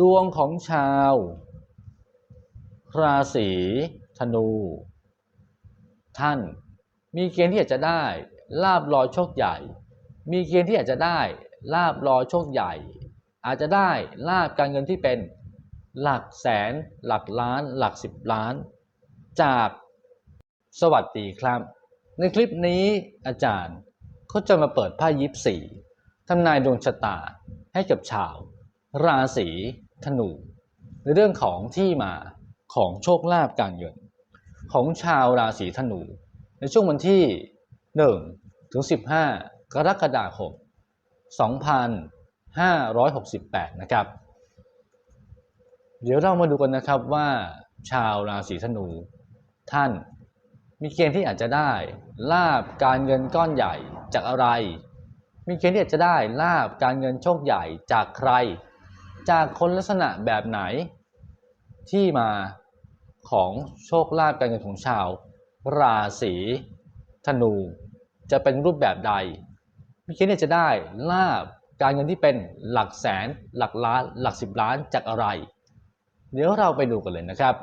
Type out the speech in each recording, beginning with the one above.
ดวงของชาว ราศีธนู ท่านมีเกณฑ์ที่อยากจะได้ลาบลอยโชคใหญ่ มีเกณฑ์ที่อยากจะได้ลาบลอยโชคใหญ่ อาจจะได้ลาบการเงินที่เป็นหลักแสน หลักล้าน หลักสิบล้าน จากสวัสดีครับ ในคลิปนี้อาจารย์ก็จะมาเปิดไพ่ยิปสีทำนายดวงชะตาให้กับชาว ราศี ธนู ในเรื่องของที่มาของโชคลาภการเงิน ของชาวราศีธนู ในช่วงวันที่ 1 ถึง 15 กรกฎาคม 2568 นะครับ เดี๋ยวเรามาดูกันนะครับว่า ชาวราศีธนู ท่านมีเกณฑ์ที่อาจจะได้ลาบการเงินก้อนใหญ่จากอะไร มีเกณฑ์ที่อาจจะได้ลาบการเงินโชคใหญ่จากใคร จากคนลักษณะแบบไหนที่มาของโชคลาภการเงินของชาว ราศีธนู จะเป็นรูปแบบใดมีเกณฑ์ที่จะได้ลาบการเงินที่เป็นหลักแสนหลักล้านหลักสิบล้านจากอะไร เดี๋ยวเราไปดูกันเลยนะครับ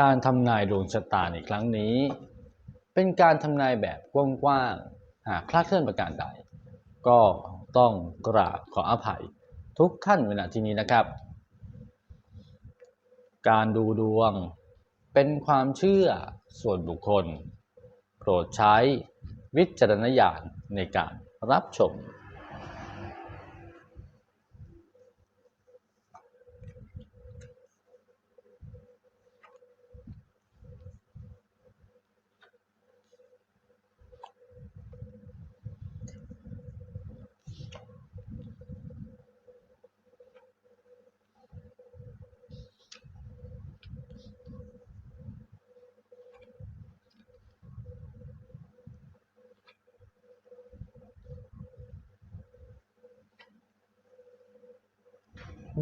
การทำนายดวงชะตาในครั้งนี้ เป็นการทำนายแบบกว้างๆ หากคลาดเคลื่อนประการใด ก็ต้องกราบขออภัยทุกท่านเวลาที่นี้นะครับ การดูดวงเป็นความเชื่อส่วนบุคคล โปรดใช้วิจารณญาณในการรับชม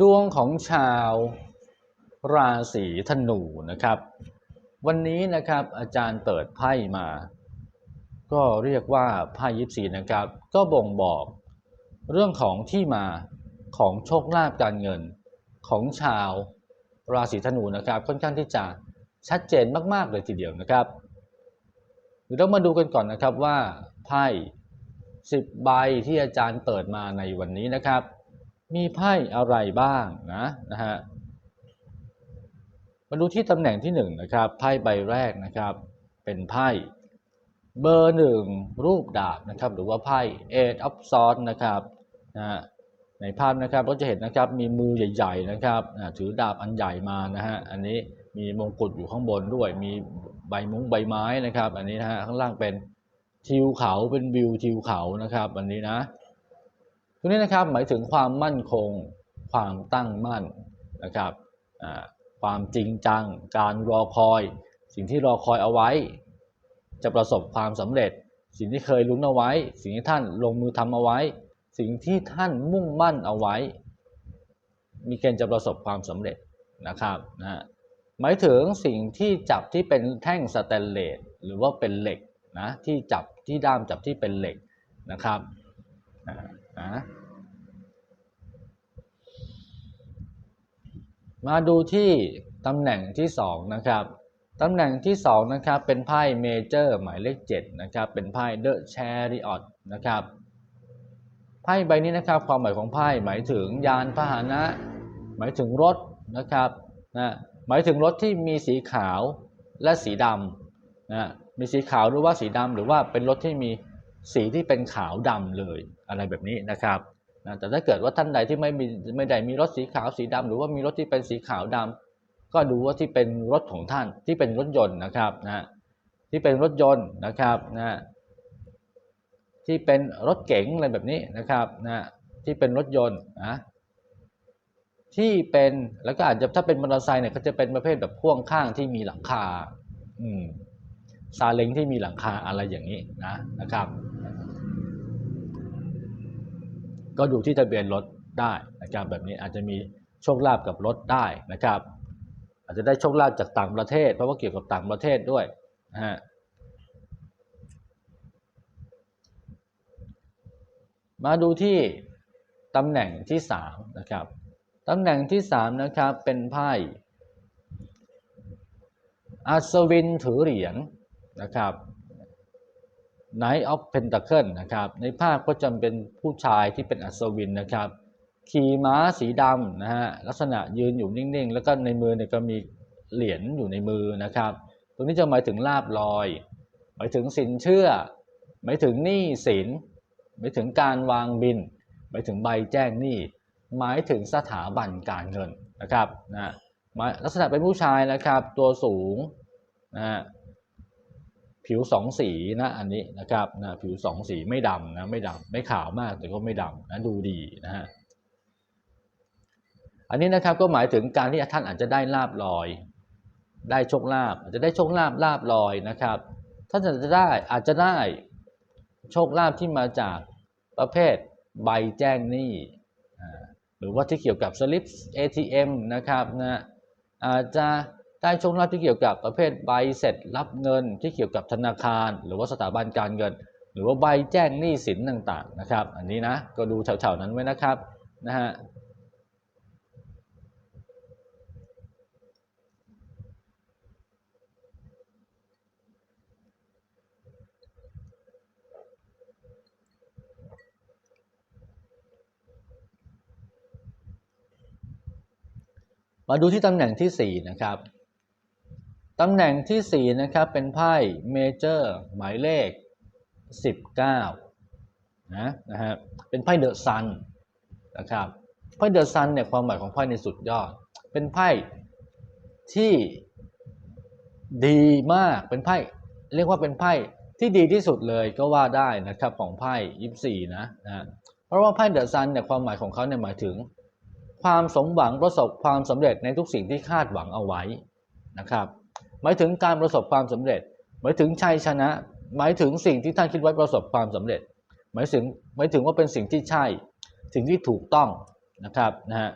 ดวงของชาวราศีธนูนะครับ วันนี้นะครับอาจารย์เปิดไพ่มา ก็เรียกว่าไพ่ยิปซีนะครับ ก็บ่งบอกเรื่องของที่มาของโชคลาภการเงินของชาวราศีธนูนะครับ ค่อนข้างที่จะชัดเจนมากๆเลยทีเดียวนะครับเดี๋ยวเรามาดูกันก่อนนะครับว่าไพ่10ใบที่อาจารย์เปิดมาในวันนี้นะครับ มีไพ่อะไรบ้างนะนะฮะมาดูที่ตำแหน่งที่หนึ่งนะครับไพ่ใบแรกนะครับ เป็นไพ่เบอร์หนึ่งรูปดาบนะครับ หรือว่าไพ่ Eight of Swords นะครับนะฮะในภาพนะครับก็จะเห็นนะครับมีมือใหญ่ ๆนะครับถือดาบอันใหญ่มานะฮะอันนี้มีมงกุฎอยู่ข้างบนด้วย มีใบมุ้งใบไม้นะครับ อันนี้นะฮะข้างล่างเป็นทิวเขาเป็นวิวทิวเขานะครับ อันนี้นะ ตรงนี้นะครับหมายถึงความมั่นคง ความตั้งมั่นนะครับความจริงจัง การรอคอย สิ่งที่รอคอยเอาไว้ จะประสบความสำเร็จ สิ่งที่เคยลุ้นเอาไว้ สิ่งที่ท่านลงมือทำเอาไว้ สิ่งที่ท่านมุ่งมั่นเอาไว้ มีเกณฑ์จะประสบความสำเร็จนะครับนะหมายถึงสิ่งที่จับที่เป็นแท่งสแตนเลสหรือว่าเป็นเหล็กนะที่จับที่ด้ามจับที่เป็นเหล็กนะครับ นะมาดูที่ตำแหน่งที่ 2 นะครับตำแหน่งที่ 2 นะครับ เป็นไพ่เมเจอร์หมายเลข 7 นะครับ เป็นไพ่เดอะแชริออตนะครับไพ่ใบนี้นะครับ ความหมายของไพ่หมายถึงยานพาหนะ หมายถึงรถนะครับนะหมายถึงรถที่มีสีขาวและสีดำนะมีสีขาวหรือว่าสีดำหรือว่าเป็นรถที่มี สีที่เป็นขาวดำเลยอะไรแบบนี้นะครับนะแต่ถ้าเกิดว่าท่านใดที่ไม่มีไม่ได้มีรถสีขาวสีดำหรือว่ามีรถที่เป็นสีขาวดำก็ดูว่าที่เป็นรถของท่านที่เป็นรถยนต์นะครับนะที่เป็นรถยนต์นะครับนะที่เป็นรถเก๋งอะไรแบบนี้นะครับนะที่เป็นรถยนต์นะที่เป็นแล้วก็อาจจะถ้าเป็นมอเตอร์ไซค์เนี่ยก็จะเป็นประเภทแบบพ่วงข้างที่มีหลังคา อืม ซาเล้งที่มีหลังคาอะไรอย่างนี้นะนะครับ ก็ดูที่ทะเบียนรถได้นะครับแบบนี้อาจจะมีโชคลาภกับรถได้นะครับ อาจจะได้โชคลาภจากต่างประเทศ เพราะว่าเกี่ยวกับต่างประเทศด้วยนะฮะมาดูที่ตำแหน่งที่สามนะครับตำแหน่งที่สามนะครับเป็นไพ่อัศวินถือเหรียญ นะครับ Knight of Pentacle นะครับ ในภาพก็จะเป็นผู้ชายที่เป็นอัศวินนะครับ ขี่ม้าสีดำนะฮะลักษณะยืนอยู่นิ่ง ๆ แล้วก็ในมือเนี่ยก็มีเหรียญอยู่ในมือนะครับ ตรงนี้จะหมายถึงลาบลอย หมายถึงสินเชื่อ หมายถึงหนี้สิน หมายถึงการวางบิน หมายถึงใบแจ้งหนี้ หมายถึงสถาบันการเงินนะครับนะลักษณะเป็นผู้ชายนะครับ ตัวสูงนะฮะ ผิวสองสีนะอันนี้นะครับนะผิวสองสีไม่ดำนะไม่ดำไม่ขาวมากแต่ก็ไม่ดำนะดูดีนะฮะอันนี้นะครับก็หมายถึงการที่ท่านอาจจะได้ลาบลอย ได้โชคลาภอาจจะได้โชคลาภลาบลอยนะครับท่านอาจจะได้อาจจะได้โชคลาภที่มาจากประเภทใบแจ้งหนี้หรือว่าที่เกี่ยวกับสลิป ATM นะครับนะอาจจะ ได้ชคลาภที่เกี่ยวกับประเภทใบเสร็จรับเงินที่เกี่ยวกับธนาคาร หรือว่าสถาบันการเงิน หรือว่าใบแจ้งหนี้สินต่างๆนะครับ อันนี้นะก็ดูแถวๆนั้นไว้นะครับนะฮะมาดูที่ตำแหน่งที่ 4 นะครับ ตำแหน่งที่ 4 นะครับ เป็นไพ่เมเจอร์หมายเลข 19 นะนะฮะเป็นไพ่เดอะซันนะครับไพ่เดอะซันเนี่ยความหมายของไพ่ในสุดยอด เป็นไพ่ที่ดีมากเป็นไพ่เรียกว่าเป็นไพ่ที่ดีที่สุดเลยก็ว่าได้นะครับของไพ่ยิปซีนะนะเพราะว่าไพ่เดอะซันเนี่ยความหมายของเขาเนี่ยหมายถึง ความสมหวังประสบความสำเร็จในทุกสิ่งที่คาดหวังเอาไว้นะครับ หมายถึงการประสบความสำเร็จ หมายถึงชัยชนะ หมายถึงสิ่งที่ท่านคิดไว้ประสบความสำเร็จ หมายถึงหมายถึงว่าเป็นสิ่งที่ใช่ สิ่งที่ถูกต้องนะครับนะฮะ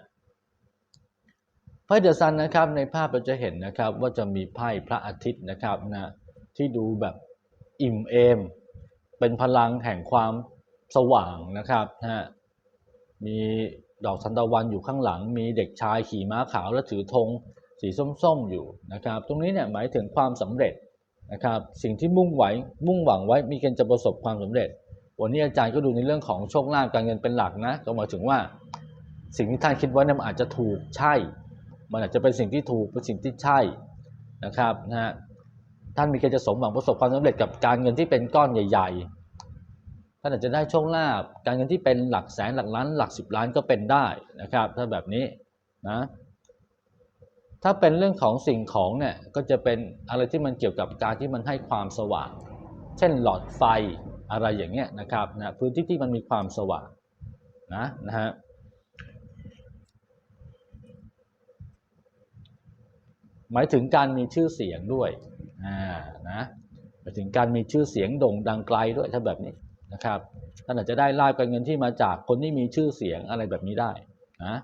ไพ่เดอะซันนะครับในภาพเราจะเห็นนะครับว่าจะมีไพ่พระอาทิตย์นะครับนะที่ดูแบบอิ่มเอม เป็นพลังแห่งความสว่างนะครับนะฮะมีดอกทันตะวันอยู่ข้างหลัง มีเด็กชายขี่ม้าขาวและถือธง สีส้มๆอยู่นะครับ ตรงนี้เนี่ยหมายถึงความสำเร็จนะครับ สิ่งที่มุ่งไหวมุ่งหวังไว้มีเกณฑ์จะประสบความสำเร็จ วันนี้อาจารย์ก็ดูในเรื่องของโชคลาภการเงินเป็นหลักนะก็หมายถึงว่า สิ่งที่ท่านคิดไว้เนี่ยมันอาจจะถูกใช่ มันอาจจะเป็นสิ่งที่ถูกเป็นสิ่งที่ใช่นะครับนะฮะท่านมีเกณฑ์จะสมหวังประสบความสำเร็จกับการเงินที่เป็นก้อนใหญ่ ๆ ท่านอาจจะได้โชคลาภการเงินที่เป็นหลักแสนหลักล้านหลักสิบล้านก็เป็นได้นะครับ ถ้าแบบนี้นะ ถ้าเป็นเรื่องของสิ่งของเนี่ยก็จะเป็นอะไรที่มันเกี่ยวกับการที่มันให้ความสว่าง เช่นหลอดไฟอะไรอย่างเงี้ยนะครับนะพื้นที่ที่มันมีความสว่างนะนะฮะหมายถึงการมีชื่อเสียงด้วยอ่านะหมายถึงการมีชื่อเสียงโด่งดังไกลด้วยถ้าแบบนี้นะครับท่านอาจจะได้ลาบการเงินที่มาจากคนที่มีชื่อเสียงอะไรแบบนี้ได้นะ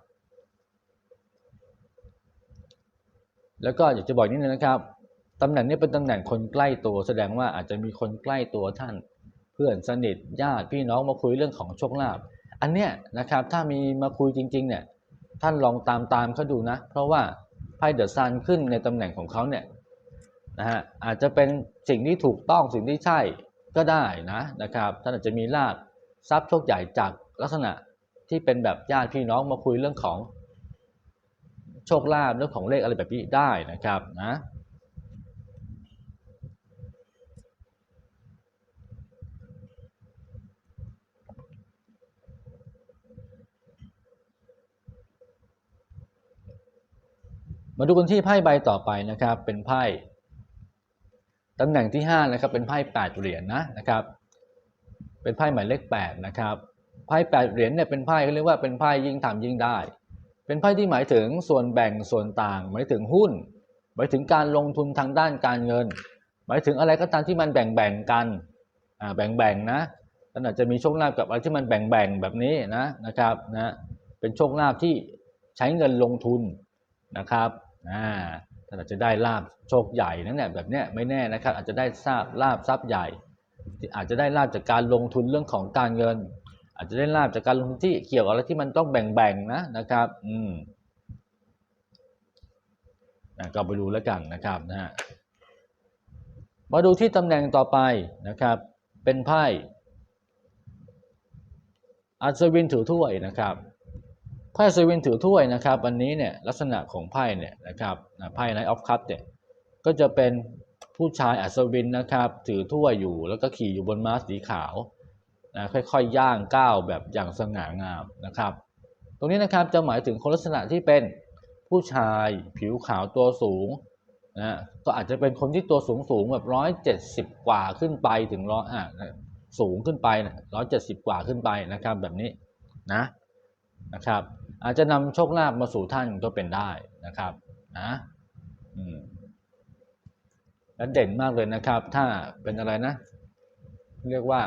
แล้วก็อยากจะบอกนิดนึงนะครับตำแหน่งนี้เป็นตำแหน่งคนใกล้ตัว แสดงว่าอาจจะมีคนใกล้ตัวท่าน เพื่อนสนิทญาติพี่น้องมาคุยเรื่องของโชคลาภอันเนี้ยนะครับถ้ามีมาคุยจริงๆเนี่ยท่านลองตามตามเขาดูนะ เพราะว่าไพ่เดอะซันขึ้นในตำแหน่งของเขาเนี่ยนะฮะอาจจะเป็นสิ่งที่ถูกต้องสิ่งที่ใช่ก็ได้นะนะครับท่านอาจจะมีลาภทรัพย์โชคใหญ่จากลักษณะที่เป็นแบบญาติพี่น้องมาคุยเรื่องของ โชคลาภเรื่องของเลขอะไรแบบนี้ได้นะครับนะมาดูกันที่ไพ่ใบต่อไปนะครับ เป็นไพ่ตำแหน่งที่5นะครับเป็นไพ่8เหรียญนนะนะครับ เป็นไพ่หมายเลข8นะครับไพ่8เหรียญเนี่ยเป็นไพ่เขาเรียกว่าเป็นไพ่ยิ่งทำยิ่งได้ เป็นไพ่ที่หมายถึงส่วนแบ่งส่วนต่าง หมายถึงหุ้น หมายถึงการลงทุนทางด้านการเงิน หมายถึงอะไรก็ตามที่มันแบ่งแบ่งกันอ่าแบ่งแบ่งนะท่านอาจจะมีโชคลาภกับอะไรที่มันแบ่งแบ่งแบบนี้นะนะครับนะเป็นโชคลาภที่ใช้เงินลงทุนนะครับอ่าท่านอาจจะได้ลาบโชคใหญ่นั่นแหละแบบเนี้ยไม่แน่นะครับอาจจะได้ทราบลาบทรัพย์ใหญ่ อาจจะได้ลาบจากการลงทุนเรื่องของการเงิน อาจจะได้ลาบจากการลงทุนที่เกี่ยวกับอะไรที่มันต้องแบ่งๆนะนะครับอืมนะก็ไปดูแล้วกันนะครับนะฮะมาดูที่ตำแหน่งต่อไปนะครับ เป็นไพ่อัศวินถือถ้วยนะครับไพ่อัศวินถือถ้วยนะครับวันนี้เนี่ยลักษณะของไพ่เนี่ยนะครับไพ่ไนท์ออฟคัพเนี่ยก็จะเป็นผู้ชายอัศวินนะครับ ถือถ้วยอยู่แล้วก็ขี่อยู่บนม้าสีขาว นะค่อยๆย่างก้าวแบบอย่างสง่างามนะครับ ตรงนี้นะครับจะหมายถึงคนลักษณะที่เป็นผู้ชายผิวขาวตัวสูงนะก็อาจจะเป็นคนที่ตัวสูงสูงแบบร้อยเจ็ดสิบกว่าขึ้นไปถึงร้อยอะสูงขึ้นไปร้อยเจ็ดสิบกว่าขึ้นไปนะครับแบบนี้นะนะครับ อาจจะนำโชคลาภมาสู่ท่านก็เป็นได้นะครับนะอืมและเด่นมากเลยนะครับ ถ้าเป็นอะไรนะ เรียกว่า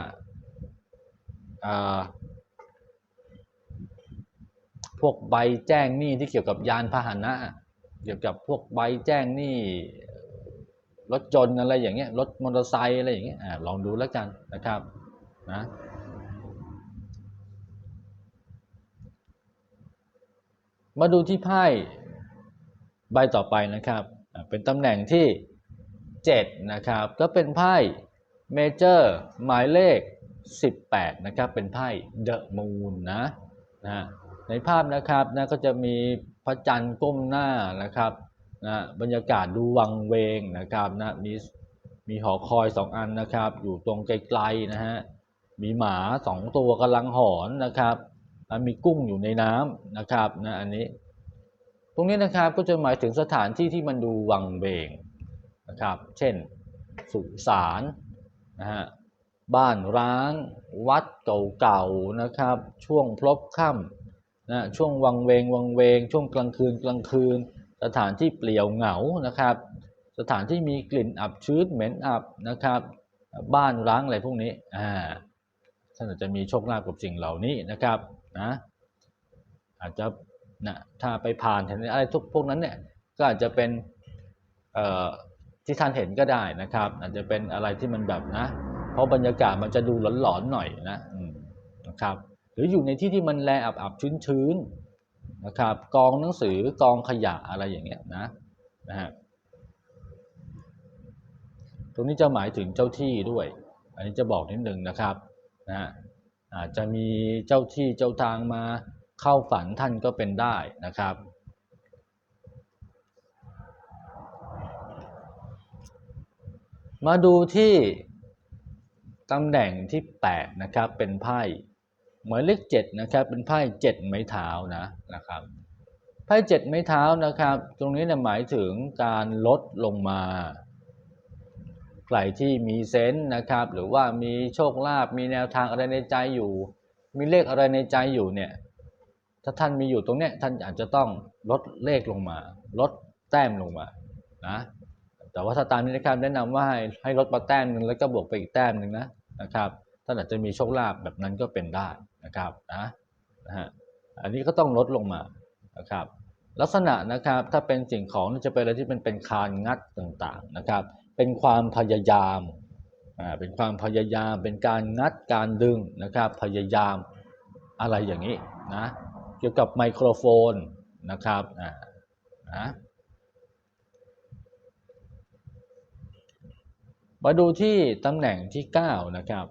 พวกใบแจ้งหนี้ที่เกี่ยวกับยานพาหนะ เกี่ยวกับพวกใบแจ้งหนี้รถจนอะไรอย่างเงี้ยรถมอเตอร์ไซค์อะไรอย่างเงี้ยอลองดูแล้วกันนะครับนะมาดูที่ไพ่ใบต่อไปนะครับ เป็นตำแหน่งที่ 7 นะครับ ก็เป็นไพ่เมเจอร์หมายเลข 18 นะครับ เป็นไพ่เดอะมูนนะนะในภาพนะครับนะก็จะมีพระจันทร์ก้มหน้านะครับนะบรรยากาศดูวังเวงนะครับนะมีมีหอคอยสองอันนะครับ อยู่ตรงไกลๆนะฮะมีหมาสองตัวกำลังหอนนะครับมีกุ้งอยู่ในน้ำนะครับนะอันนี้ ตรงนี้นะครับก็จะหมายถึงสถานที่ที่มันดูวังเวงนะครับ เช่นสุสานนะฮะ บ้านร้าง วัดเก่าๆนะครับ ช่วงพลบค่ำนะช่วงวังเวงวังเวง ช่วงกลางคืนกลางคืน สถานที่เปลี่ยวเหงานะครับ สถานที่มีกลิ่นอับชื้นเหม็นอับนะครับ บ้านร้างอะไรพวกนี้อ่าท่านอาจจะมีโชคลาภกับสิ่งเหล่านี้นะครับนะอาจจะนะถ้าไปผ่านเห็นอะไรทุกพวกนั้นเนี่ยก็อาจจะเป็นที่ท่านเห็นก็ได้นะครับ อาจจะเป็นอะไรที่มันแบบนะ เพราะบรรยากาศมันจะดูหลอนๆหน่อยนะนะครับ หรืออยู่ในที่ที่มันแลอับอับชื้นชื้นๆนะครับ กองหนังสือกองขยะอะไรอย่างเงี้ยนะนะฮะตรงนี้จะหมายถึงเจ้าที่ด้วย อันนี้จะบอกนิดนึงนะครับนะฮะอาจจะมีเจ้าที่เจ้าทางมาเข้าฝันท่านก็เป็นได้นะครับมาดูที่ ตำแหน่งที่ 8 นะครับ เป็นไพ่หมายเลขเจ็ดนะครับ เป็นไพ่เจ็ดไม้เท้านะนะครับไพ่เจ็ดไม้เท้านะครับ ตรงนี้เนี่ยหมายถึงการลดลงมา ใครที่มีเซนส์นะครับ หรือว่ามีโชคลาภมีแนวทางอะไรในใจอยู่ มีเลขอะไรในใจอยู่เนี่ยถ้าท่านมีอยู่ตรงเนี้ยท่านอาจจะต้องลดเลขลงมา ลดแต้มลงมานะ แต่ว่าถ้าตามนี้นะครับแนะนำว่าให้ให้ลดมาแต้มหนึ่งแล้วก็บวกไปอีกแต้มหนึ่งนะนะครับท่านอาจจะมีโชคลาภแบบนั้นก็เป็นได้นะครับนะนะฮะอันนี้ก็ต้องลดลงมานะครับ ลักษณะนะครับถ้าเป็นสิ่งของจะเป็นอะไรที่เป็นเป็นคานงัดต่างๆนะครับ เป็นความพยายามอ่าเป็นความพยายามเป็นการงัดการดึงนะครับพยายามอะไรอย่างนี้นะเกี่ยวกับไมโครโฟนนะครับอ่านะ มาดูที่ตำแหน่งที่ 9 นะครับ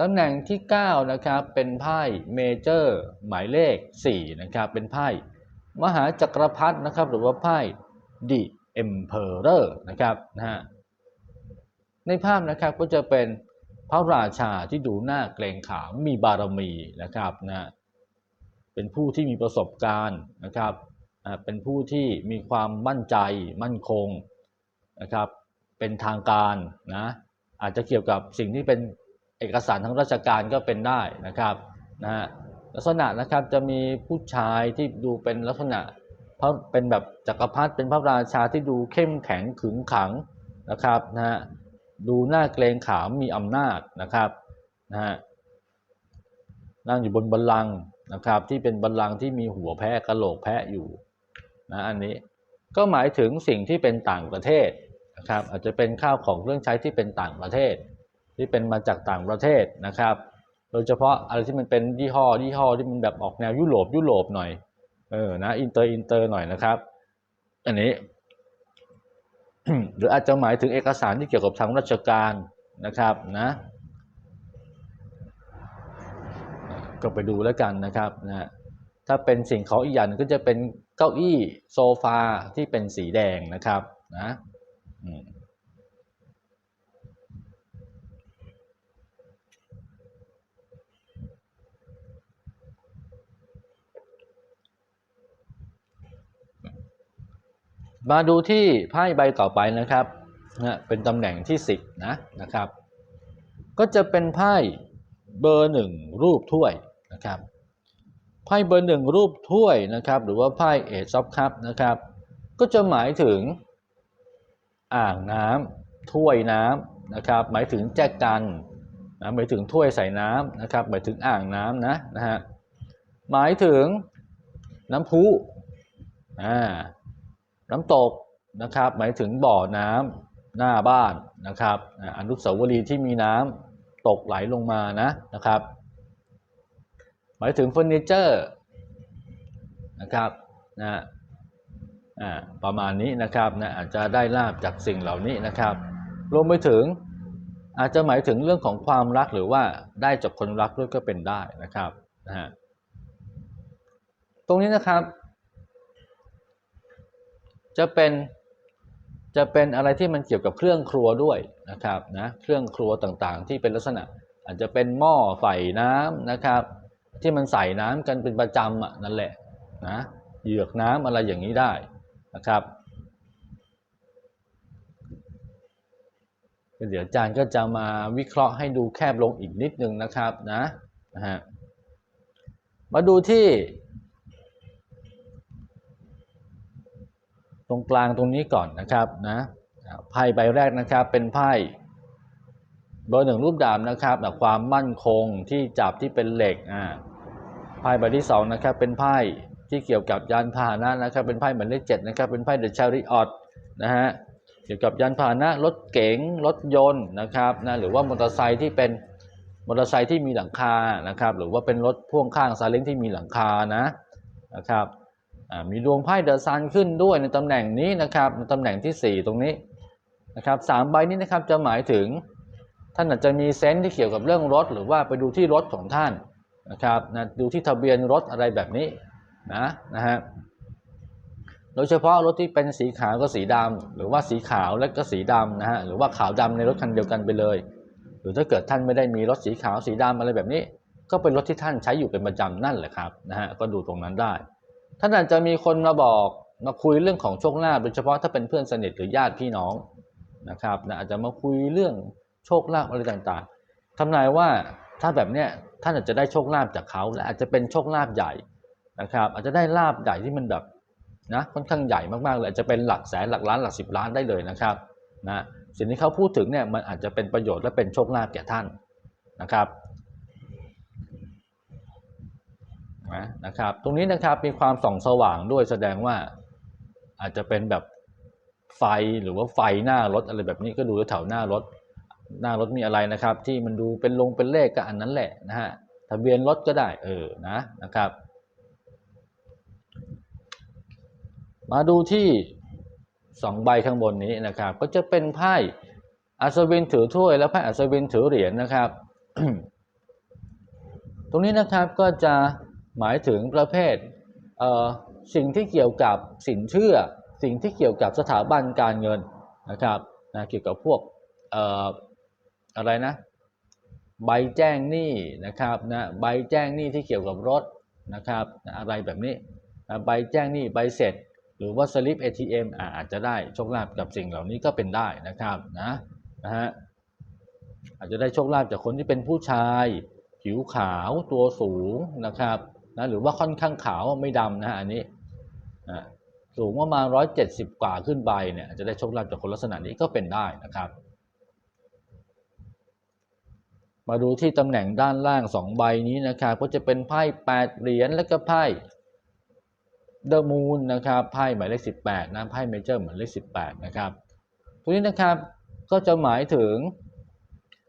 ตำแหน่งที่ 9 นะครับ เป็นไพ่เมเจอร์หมายเลข 4 นะครับ เป็นไพ่มหาจักรพรรดินะครับ หรือว่าไพ่ The Emperor นะครับนะฮะในภาพนะครับก็จะเป็นพระราชาที่ดูหน้าเกรงขามมีบารมีนะครับนะเป็นผู้ที่มีประสบการณ์นะครับอ่าเป็นผู้ที่มีความมั่นใจมั่นคงนะครับ เป็นทางการนะอาจจะเกี่ยวกับสิ่งที่เป็นเอกสารทางราชการก็เป็นได้นะครับนะฮะลักษณะนะครับจะมีผู้ชายที่ดูเป็นลักษณะพระเป็นแบบจักรพรรดิเป็นพระราชาที่ดูเข้มแข็งขึงขังนะครับนะฮะดูหน้าเกรงขามมีอำนาจนะครับนะฮะนั่งอยู่บนบัลลังก์นะครับที่เป็นบัลลังก์ที่มีหัวแพะกระโหลกแพะอยู่นะอันนี้ก็หมายถึงสิ่งที่เป็นต่างประเทศ นะครับอาจจะเป็นข้าวของเครื่องใช้ที่เป็นต่างประเทศ ที่เป็นมาจากต่างประเทศนะครับ โดยเฉพาะอะไรที่มันเป็นยี่ห้อยี่ห้อที่มันแบบออกแนวยุโรปยุโรปหน่อยเออนะอินเตอร์อินเตอร์หน่อยนะครับ อันนี้ หรืออาจจะหมายถึงเอกสารที่เกี่ยวกับทางราชการนะครับนะก็ไปดูแล้วกันนะครับนะถ้าเป็นสิ่งของอีกอย่างหนึ่งก็จะเป็นเก้าอี้โซฟาที่เป็นสีแดงนะครับนะ มาดูที่ไพ่ใบต่อไปนะครับนะเป็นตำแหน่งที่ 10นะนะครับ ก็จะเป็นไพ่เบอร์หนึ่งรูปถ้วยนะครับไพ่เบอร์หนึ่งรูปถ้วยนะครับ หรือว่าไพ่เอซอฟคัพนะครับ ก็จะหมายถึง อ่างน้ำถ้วยน้ำนะครับ หมายถึงแจกันนะหมายถึงถ้วยใส่น้ำนะครับ หมายถึงอ่างน้ำนะนะฮะหมายถึงน้ำพุอ่าน้ำตกนะครับ หมายถึงบ่อน้ำหน้าบ้านนะครับอนุสาวรีย์ที่มีน้ำตกไหลลงมานะนะครับ หมายถึงเฟอร์นิเจอร์นะครับนะ ประมาณนี้นะครับนะอาจจะได้ลาบจากสิ่งเหล่านี้นะครับรวมไปถึงอาจจะหมายถึงเรื่องของความรักหรือว่าได้จากคนรักด้วยก็เป็นได้นะครับนะฮะตรงนี้นะครับ จะเป็นจะเป็นอะไรที่มันเกี่ยวกับเครื่องครัวด้วยนะครับนะเครื่องครัวต่างๆ ที่เป็นลักษณะ อาจจะเป็นหม้อใส่น้ำนะครับ ที่มันใส่น้ำกันเป็นประจำอะนั่นแหละนะเหยือกน้ำอะไรอย่างนี้ได้ นะครับเดี๋ยวอาจารย์ก็จะมาวิเคราะห์ให้ดูแคบลงอีกนิดนึงนะครับนะนะฮะมาดูที่ ตรงกลางตรงนี้ก่อนนะครับนะไพ่ใบแรกนะครับเป็นไพ่เบอร์หนึ่งรูปดาบนะครับแบบความมั่นคงที่จับที่เป็นเหล็กอ่าไพ่ใบที่สองนะครับเป็นไพ่ ที่เกี่ยวกับยานพาหนะนะครับ เป็นไพ่หมายเลขเจ็ดนะครับ เป็นไพ่เดอะชาริออตนะฮะเกี่ยวกับยานพาหนะรถเก๋งรถยนต์นะครับนะหรือว่ามอเตอร์ไซค์ที่เป็นมอเตอร์ไซค์ที่มีหลังคานะครับ หรือว่าเป็นรถพ่วงข้างซาเล้งที่มีหลังคานะนะครับมีดวงไพ่เดอะซันขึ้นด้วยในตำแหน่งนี้นะครับในตำแหน่งที่ 4 ตรงนี้นะครับสามใบนี้นะครับจะหมายถึงท่านอาจจะมีเซนส์ที่เกี่ยวกับเรื่องรถ หรือว่าไปดูที่รถของท่านนะครับนะดูที่ทะเบียนรถอะไรแบบนี้ นะนะฮะโดยเฉพาะรถที่เป็นสีขาวก็สีดำหรือว่าสีขาวและก็สีดำนะฮะหรือว่าขาวดำในรถคันเดียวกันไปเลย หรือถ้าเกิดท่านไม่ได้มีรถสีขาวสีดำอะไรแบบนี้ ก็เป็นรถที่ท่านใช้อยู่เป็นประจำนั่นแหละครับนะฮะก็ดูตรงนั้นได้ ท่านอาจจะมีคนมาบอกมาคุยเรื่องของโชคลาภโดยเฉพาะถ้าเป็นเพื่อนสนิทหรือญาติพี่น้องนะครับนะอาจจะมาคุยเรื่องโชคลาภอะไรต่างๆทำนายว่าถ้าแบบเนี้ยท่านอาจจะได้โชคลาภจากเขาและอาจจะเป็นโชคลาภใหญ่ นะครับ อาจจะได้ลาภใหญ่ที่มันแบบนะค่อนข้างใหญ่มากๆเลยอาจจะเป็นหลักแสนหลักล้านหลักสิบล้านได้เลยนะครับนะสิ่งที่เขาพูดถึงเนี่ยมันอาจจะเป็นประโยชน์และเป็นโชคลาภแก่ท่านนะครับนะครับ ตรงนี้นะครับมีความส่องสว่างด้วยแสดงว่าอาจจะเป็นแบบไฟหรือว่าไฟหน้ารถอะไรแบบนี้ก็ดูแถวหน้ารถ หน้ารถมีอะไรนะครับ ที่มันดูเป็นลงเป็นเลขก็อันนั้นแหละนะฮะทะเบียนรถก็ได้เออนะนะครับ มาดูที่สองใบข้างบนนี้นะครับ ก็จะเป็นไพ่อัศวินถือถ้วย และไพ่อัศวินถือเหรียญนะครับ ตรงนี้นะครับก็จะหมายถึงประเภทสิ่งที่เกี่ยวกับสินเชื่อ สิ่งที่เกี่ยวกับสถาบันการเงินนะครับนะเกี่ยวกับพวกออะไรนะ ใบแจ้งหนี้นะครับนะใบแจ้งหนี้ที่เกี่ยวกับรถนะครับ อะไรแบบนี้ใบแจ้งหนี้ใบเสร็จ หรือว่าสลิป ATM อาอาจจะได้โชคลาภกับสิ่งเหล่านี้ก็เป็นได้นะครับนะนะฮะอาจจะได้โชคลาภจากคนที่เป็นผู้ชาย ผิวขาวตัวสูงนะครับนะหรือว่าค่อนข้างขาวไม่ดำนะอันนี้นะสูงประมาณร้อยเจ็ดสิบกว่าขึ้นไปเนี่ยจะได้โชคลาภจากคนลักษณะนี้ก็เป็นได้นะครับมาดูที่ตำแหน่งด้านล่างสองใบนี้นะครับก็จะเป็นไพ่แปดเหรียญแล้วก็ไพ่ เดอะมูนนะครับไพ่หมายเลขสิบแปดนะไพ่เมเจอร์หมายเลขสิบแปดนะครับตัวนี้นะครับก็จะหมายถึง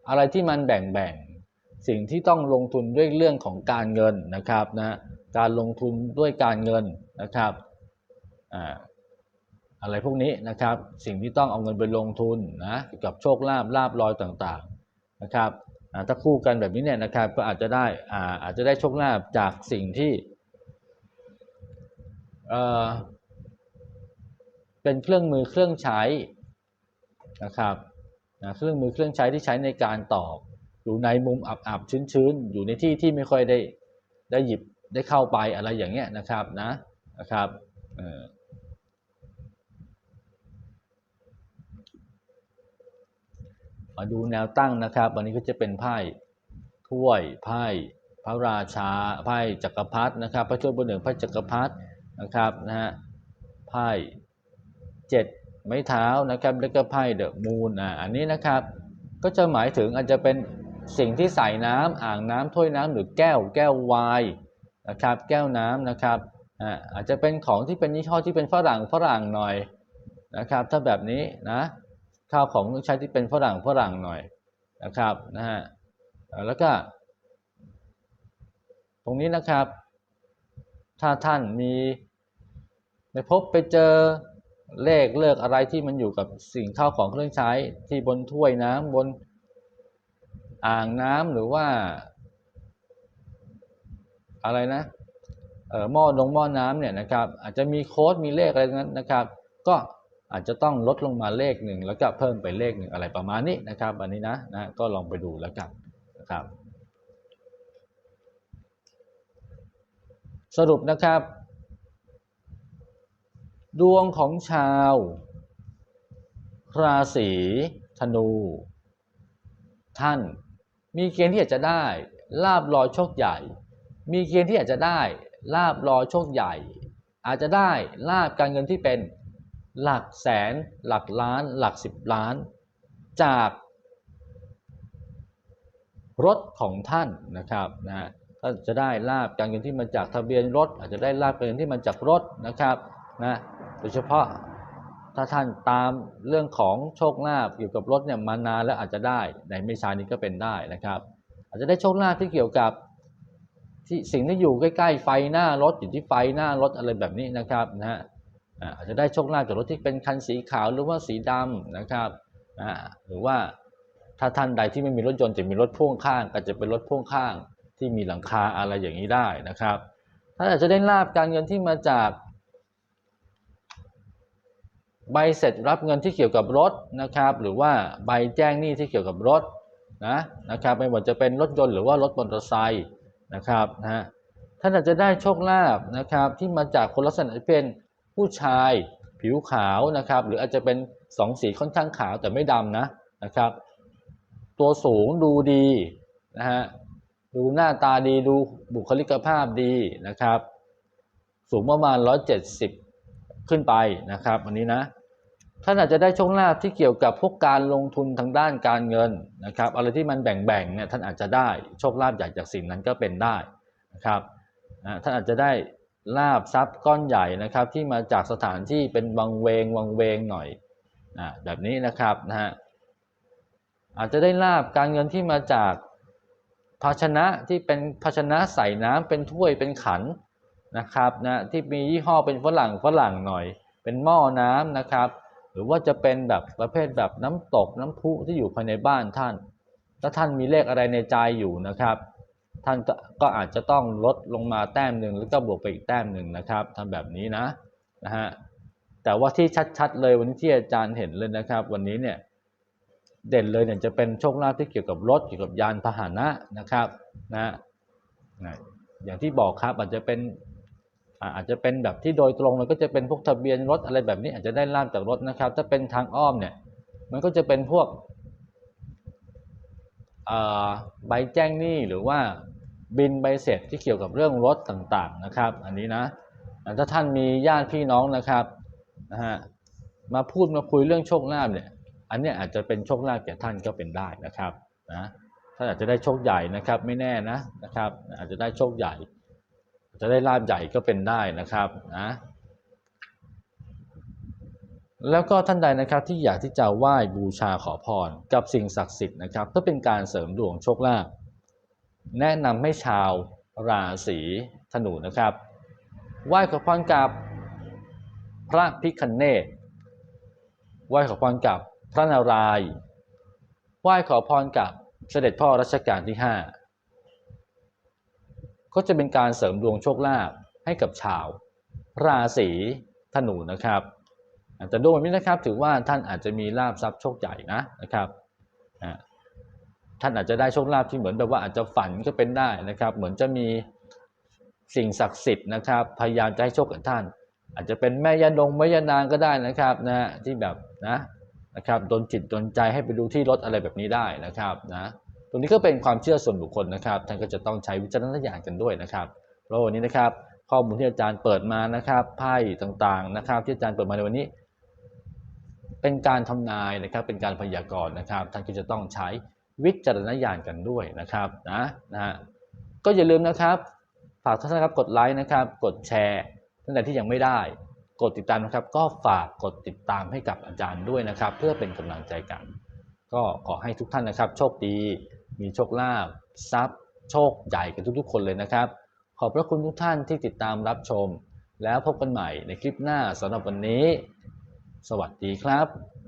อะไรที่มันแบ่งแบ่งๆ สิ่งที่ต้องลงทุนด้วยเรื่องของการเงินนะครับนะการลงทุนด้วยการเงินนะครับอ่าอะไรพวกนี้นะครับสิ่งที่ต้องเอาเงินไปลงทุนนะกับโชคลาภลาบลอยต่างๆนะครับถ้าคู่กันแบบนี้เนี่ยนะครับก็อาจจะได้อ่าอาจจะได้โชคลาภจากสิ่งที่ เอ่อเป็นเครื่องมือเครื่องใช้นะครับนะเครื่องมือเครื่องใช้ที่ใช้ในการตอกอยู่ในมุมอับๆชื้นๆ อยู่ในที่ที่ไม่ค่อยได้ได้หยิบได้เข้าไปอะไรอย่างเงี้ยนะครับนะนะครับเออมาดูแนวตั้งนะครับ วันนี้ก็จะเป็นไพ่ถ้วยไพ่พระราชาไพ่จักรพรรดินะครับ พระช่วยบนหนึ่งไพ่จักรพรรดิ นะครับนะฮะไพ่เจ็ดไม้เท้านะครับแล้วก็ไพ่เดอะมูนอ่าอันนี้นะครับก็จะหมายถึงอาจจะเป็นสิ่งที่ใส่น้ำอ่างน้ำถ้วยน้ำหรือแก้วแก้วไวน์นะครับแก้วน้ำนะครับอ่าอาจจะเป็นของที่เป็นยี่ห้อที่เป็นฝรั่งฝรั่งหน่อยนะครับถ้าแบบนี้นะข้าวของต้องใช้ที่เป็นฝรั่งฝรั่งหน่อยนะครับนะฮะแล้วก็ ตรงนี้นะครับ ถ้าท่านมี พบไปเจอเลขเลิกอะไรที่มันอยู่กับสิ่งข้าวของเครื่องใช้ที่บนถ้วยน้ำบนอ่างน้ำหรือว่า อะไรนะเอ่อหม้อนงหม้อน้ำเนี่ยนะครับ อาจจะมีโค้ดมีเลขอะไรนั้นนะครับ ก็อาจจะต้องลดลงมาเลขหนึ่งแล้วก็เพิ่มไปเลขหนึ่งอะไรประมาณนี้นะครับ อันนี้นะนะก็ลองไปดูแล้วกันนะครับ สรุปนะครับ ดวงของชาว ราศีธนู ท่านมีเกณฑ์ที่อยากจะได้ลาบลอยโชคใหญ่ มีเกณฑ์ที่อยากจะได้ลาบลอยโชคใหญ่ อาจจะได้ลาบการเงินที่เป็นหลักแสน หลักล้าน หลักสิบล้าน จากรถของท่านนะครับนะฮะท่านจะได้ลาบการเงินที่มาจากทะเบียนรถ อาจจะได้ลาบการเงินที่มาจากรถนะครับนะ โดยเฉพาะถ้าท่านตามเรื่องของโชคลาภเกี่ยวกับรถเนี่ยมานานแล้วอาจจะได้ในไม่ช้านี้ก็เป็นได้นะครับ อาจจะได้โชคลาภที่เกี่ยวกับที่สิ่งที่อยู่ใกล้ๆไฟหน้ารถอยู่ที่ไฟหน้ารถอะไรแบบนี้นะครับนะฮะอาจจะได้โชคลาภจากรถที่เป็นคันสีขาวหรือว่าสีดำนะครับอ่าหรือว่าถ้าท่านใดที่ไม่มีรถยนต์จะมีรถพ่วงข้าง ก็จะเป็นรถพ่วงข้างที่มีหลังคาอะไรอย่างนี้ได้นะครับท่านอาจจะได้ลาบการเงินที่มาจาก ใบเสร็จรับเงินที่เกี่ยวกับรถนะครับ หรือว่าใบแจ้งหนี้ที่เกี่ยวกับรถนะนะครับไม่ว่าจะเป็นรถยนต์หรือว่ารถมอเตอร์ไซค์นะครับนะฮะท่านอาจจะได้โชคลาภนะครับที่มาจากคนลักษณะที่เป็นผู้ชายผิวขาวนะครับ หรืออาจจะเป็นสองสีค่อนข้างขาวแต่ไม่ดำนะนะครับ ตัวสูงดูดีนะฮะดูหน้าตาดีดูบุคลิกภาพดีนะครับ สูงประมาณ 170 ขึ้นไปนะครับอันนี้นะ ท่านอาจจะได้โชคลาภที่เกี่ยวกับพวกการลงทุนทางด้านการเงินนะครับอะไรที่มันแบ่งๆเนี่ยท่านอาจจะได้โชคลาภใหญ่จากสิ่งนั้นก็เป็นได้นะครับนะท่านอาจจะได้ลาบทรัพย์ก้อนใหญ่นะครับ ที่มาจากสถานที่เป็นวังเวงวังเวงหน่อยนะแบบนี้นะครับนะฮะอาจจะได้ลาบการเงินที่มาจากภาชนะที่เป็นภาชนะใส่น้ำเป็นถ้วยเป็นขันนะครับนะที่มียี่ห้อเป็นฝรั่งฝรั่งหน่อย เป็นหม้อน้ำนะครับ หรือว่าจะเป็นแบบประเภทแบบน้ำตกน้ำพุที่อยู่ภายในบ้านท่าน ถ้าท่านมีเลขอะไรในใจอยู่นะครับ ท่านก็อาจจะต้องลดลงมาแต้มหนึ่งแล้วก็บวกไปอีกแต้มหนึ่งนะครับทำแบบนี้นะนะฮะแต่ว่าที่ชัดๆเลยวันนี้ที่อาจารย์เห็นเลยนะครับ วันนี้เนี่ยเด่นเลยเนี่ยจะเป็นโชคลาภที่เกี่ยวกับรถเกี่ยวกับยานพาหนะนะครับนะนะอย่างที่บอกครับอาจจะเป็น อาจจะเป็นแบบที่โดยตรงเลยก็จะเป็นพวกทะเบียนรถอะไรแบบนี้อาจจะได้ลาบจากรถนะครับ ถ้าเป็นทางอ้อมเนี่ยมันก็จะเป็นพวกใบแจ้งหนี้หรือว่าบินใบเสร็จที่เกี่ยวกับเรื่องรถต่างๆนะครับ อันนี้นะถ้าท่านมีญาติพี่น้องนะครับนะฮะมาพูดมาคุยเรื่องโชคลาภเนี่ยอันนี้อาจจะเป็นโชคลาภแก่ท่านก็เป็นได้นะครับนะท่านอาจจะได้โชคใหญ่นะครับไม่แน่นะนะครับ อาจจะได้โชคใหญ่ จะได้ลาบใหญ่ก็เป็นได้นะครับนะแล้วก็ท่านใดนะครับที่อยากที่จะไหว้บูชาขอพรกับสิ่งศักดิ์สิทธิ์นะครับเพื่อเป็นการเสริมดวงโชคลาภแนะนำให้ชาวราศีธนูนะครับ ไหว้ขอพรกับพระพิคเนตไหว้ขอพรกับพระนารายณ์ไหว้ขอพรกับเสด็จพ่อรัชกาลที่ 5 ก็จะเป็นการเสริมดวงโชคลาภให้กับชาวราศีธนูนะครับแต่ดูแบบนี้นะครับถือว่าท่านอาจจะมีลาบทรัพย์โชคใหญ่นะนะครับท่านอาจจะได้โชคลาภที่เหมือนแบบว่าอาจจะฝันก็เป็นได้นะครับ เหมือนจะมีสิ่งศักดิ์สิทธิ์นะครับ พยายามจะให้โชคกับท่าน อาจจะเป็นแม่ยานงแม่ยานางก็ได้นะครับนะที่แบบนะนะครับโดนจิตโดนใจให้ไปดูที่รถอะไรแบบนี้ได้นะครับนะ ตรงนี้ก็เป็นความเชื่อส่วนบุคคลนะครับท่านก็จะต้องใช้วิจารณญาณกันด้วยนะครับเพราวันนี้นะครับข้อมูลที่อาจารย์เปิดมานะครับไพ่ต่างๆนะครับที่อาจารย์เปิดมาในวันนี้ เป็นการทำนายนะครับเป็นการพยากรณ์นะครับท่านก็จะต้องใช้วิจารณญาณกันด้วยนะครับนะนะฮะก็อย่าลืมนะครับฝากท่านนะครับกดไลค์นะครับ กดแชร์ท่านใดที่ยังไม่ได้ กดติดตามนะครับ ก็ฝากกดติดตามให้กับอาจารย์ด้วยนะครับ เพื่อเป็นกำลังใจกัน ก็ขอให้ทุกท่านนะครับ โชคดี มีโชคลาภทรัพย์ โชคใหญ่กันทุกๆ คนเลยนะครับ ขอบพระคุณทุกท่านที่ติดตามรับชม แล้วพบกันใหม่ในคลิปหน้าสำหรับวันนี้ สวัสดีครับ